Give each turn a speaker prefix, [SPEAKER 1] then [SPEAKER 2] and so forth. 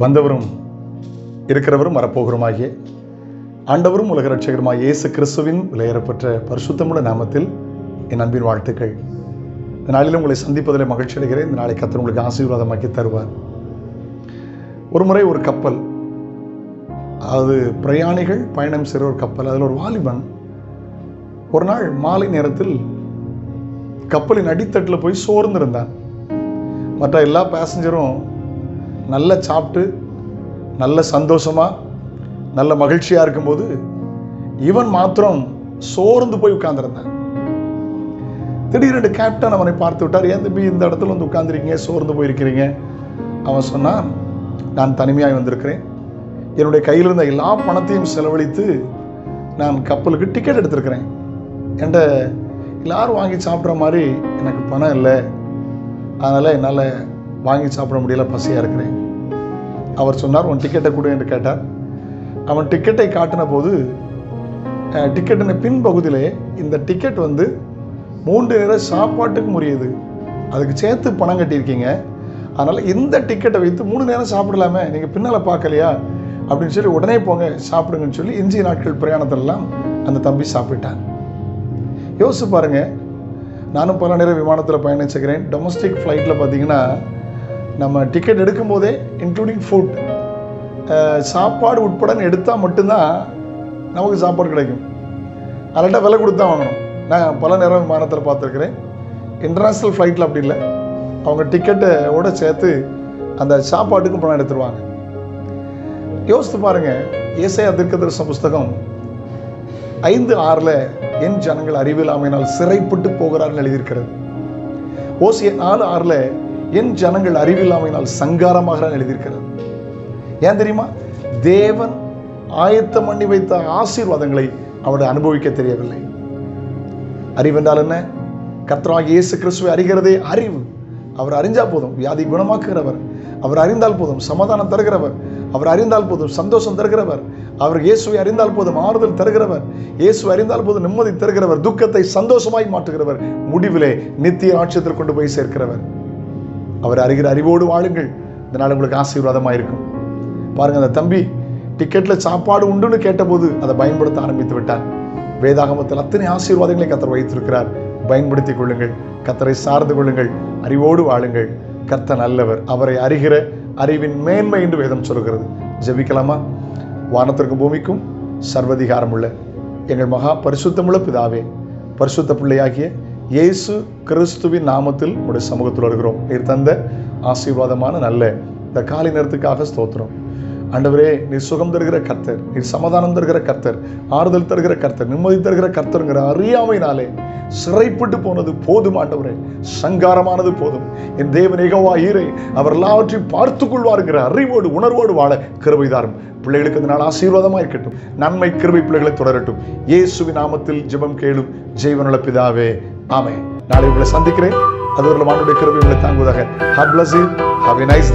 [SPEAKER 1] வந்தவரும் இருக்கிறவரும் வரப்போகிறோமாகிய ஆண்டவரும் உலக ரட்சகருமாய் இயேசு கிறிஸ்துவின் விலையேறப்பட்ட பரிசுத்தமுள்ள நாமத்தில் என் அன்பின் வாழ்த்துக்கள். இந்த நாளிலும் உங்களை சந்திப்பதில் மகிழ்ச்சி அடைகிறேன். இந்த நாளை கத்தர் உங்களுக்கு ஆசீர்வாதமாக்கி தருவார். ஒரு முறை ஒரு கப்பல் அது பிரயாணிகள் பயணம் செய்கிற ஒரு கப்பல் அதில் ஒரு வாலிபன் ஒரு நாள் மாலை நேரத்தில் கப்பலின் அடித்தட்டில் போய் சோர்ந்திருந்தான். மற்ற எல்லா பேசஞ்சரும் நல்லா சாப்பிட்டு நல்ல சந்தோஷமா நல்ல மகிழ்ச்சியாக இருக்கும்போது இவன் மாத்திரம் சோர்ந்து போய் உட்கார்ந்திருந்தான். திடீரென்று கேப்டன் அவனை பார்த்து விட்டார் ஏன் தம்பி இந்த இடத்துல வந்து உட்காந்துருக்கீங்க சோர்ந்து போயிருக்கிறீங்க. அவன் சொன்னான் நான் தனிமையாக வந்திருக்கிறேன். என்னுடைய கையில் இருந்த எல்லா பணத்தையும் செலவழித்து நான் கப்பலுக்கு டிக்கெட் எடுத்திருக்கிறேன். என்கிட்ட எல்லாரும் வாங்கி சாப்பிட்ற மாதிரி எனக்கு பணம் இல்லை. அதனால் என்னால் வாங்கி சாப்பிட முடியல பசியாக இருக்கிறேன். அவர் சொன்னார் உன் டிக்கெட்டை கொடு என்று கேட்டார். அவன் டிக்கெட்டை காட்டின போது டிக்கெட்டின் பின்பகுதியிலே இந்த டிக்கெட் வந்து மூன்று நேர சாப்பாட்டுக்கு முறியது அதுக்கு சேர்த்து பணம் கட்டியிருக்கீங்க. அதனால் இந்த டிக்கெட்டை வைத்து மூணு நேரம் சாப்பிடலாமே நீங்கள் பின்னால் பார்க்கலையா? அப்படின்னு சொல்லி உடனே போங்க சாப்பிடுங்கன்னு சொல்லி இஞ்சிய நாட்கள் பிரயாணத்திலலாம் அந்த தம்பி சாப்பிட்டான். யோசிச்சு பாருங்க நானும் பல நேரம் விமானத்தில் பயணிச்சுக்கிறேன். டொமஸ்டிக் ஃப்ளைட்டில் பார்த்தீங்கன்னா நம்ம டிக்கெட் எடுக்கும்போதே இன்க்ளூடிங் ஃபுட் சாப்பாடு உட்பட எடுத்தால் மட்டும்தான் நமக்கு சாப்பாடு கிடைக்கும். அதல்ட்ட விலை கொடுத்து தான் வாங்கணும். நான் பல நேரம் விமானத்தில் பார்த்துருக்குறேன். இன்டர்நேஷ்னல் ஃப்ளைட்டில் அப்படி இல்லை. அவங்க டிக்கெட்டோட சேர்த்து அந்த சாப்பாட்டுக்கும் பணம் எடுத்துருவாங்க. யோசித்து பாருங்க. ஏசையா தீர்க்கதரிசன புஸ்தகம் ஐந்து ஆறில் என் ஜனங்கள் அறிவில்லாமையினால் சிறைப்பட்டு போகிறார்கள் எழுதியிருக்கிறது. ஓசிய நாலு ஆறில் என் ஜனங்கள் அறிவில்லாமையினால் சங்காரமாக எழுதியிருக்கிறது. ஏன் தெரியுமா? தேவன் ஆயத்தம் பண்ணி வைத்த ஆசீர்வாதங்களை அவருடைய அனுபவிக்க தெரியவில்லை. அறிவென்றால் என்ன? கர்த்தராகிய இயேசு கிறிஸ்துவை அறிகிறதே அறிவு. அவர் அறிஞ்சால் போதும் வியாதி குணமாக்குகிறவர். அவர் அறிந்தால் போதும் சமாதானம் தருகிறவர். அவர் அறிந்தால் போதும் சந்தோஷம் தருகிறவர். அவர் இயேசுவை அறிந்தால் போதும் ஆறுதல் தருகிறவர். இயேசுவை அறிந்தால் போதும் நிம்மதி தருகிறவர். துக்கத்தை சந்தோஷமாய் மாற்றுகிறவர். முடிவிலே நித்திய ஆட்சியத்தில் கொண்டு போய் சேர்க்கிறவர். அவர் அறிகிற அறிவோடு வாழுங்கள். இந்த நாள் உங்களுக்கு ஆசீர்வாதமாக இருக்கும். பாருங்க அந்த தம்பி டிக்கெட்ல சாப்பாடு உண்டுன்னு கேட்டபோது அதை பயன்படுத்த ஆரம்பித்து விட்டார். வேதாகமத்தில் அத்தனை ஆசீர்வாதங்களை கத்தர் வைத்திருக்கிறார். பயன்படுத்திக் கொள்ளுங்கள். கத்தரை சார்ந்து கொள்ளுங்கள். அறிவோடு வாழுங்கள். கர்த்தர் நல்லவர். அவரை அறிகிற அறிவின் மேன்மை என்று வேதம் சொல்கிறது. ஜெபிக்கலாமா? வானத்திற்கும் பூமிக்கும் சர்வதிகாரம் உள்ள எங்கள் மகா பரிசுத்தமுள்ள பிதாவே பரிசுத்த பிள்ளையாகிய இயேசு கிறிஸ்துவின் நாமத்தில் உடைய சமூகத்தில் வருகிறோம் நீர் தந்த ஆசீர்வாதமான நல்ல இந்த காலை நேரத்துக்காக ஸ்தோத்திரம். ஆண்டவரே நீர் சுகம் தருகிற கர்த்தர் நீர் சமாதானம் தருகிற கர்த்தர் ஆறுதல் தருகிற கர்த்தர் நிம்மதி தருகிற கர்த்தருங்கிற அறியாமையினாலே சிறைப்பட்டு போனது போதும் ஆண்டவரே. சங்காரமானது போதும். என் தேவன் ஏகவா ஈரை அவர் எல்லாவற்றையும் பார்த்து கொள்வாருங்கிற அறிவோடு உணர்வோடு வாழ கிருபை தாரும். பிள்ளைகளுக்கு இந்த நாள் ஆசீர்வாதமாக இருக்கட்டும். நன்மை கிருபை பிள்ளைகளை தொடரட்டும். இயேசுவின் நாமத்தில் ஜெபம் கேளும். ஜெய்வனுள்ள பிதாவே ஆமே நாளை உங்களை சந்திக்கிறேன். அது ஒரு ஆண்டுடைய கிருபை உங்களை தாங்குவதாக. Hope bless you have a nice day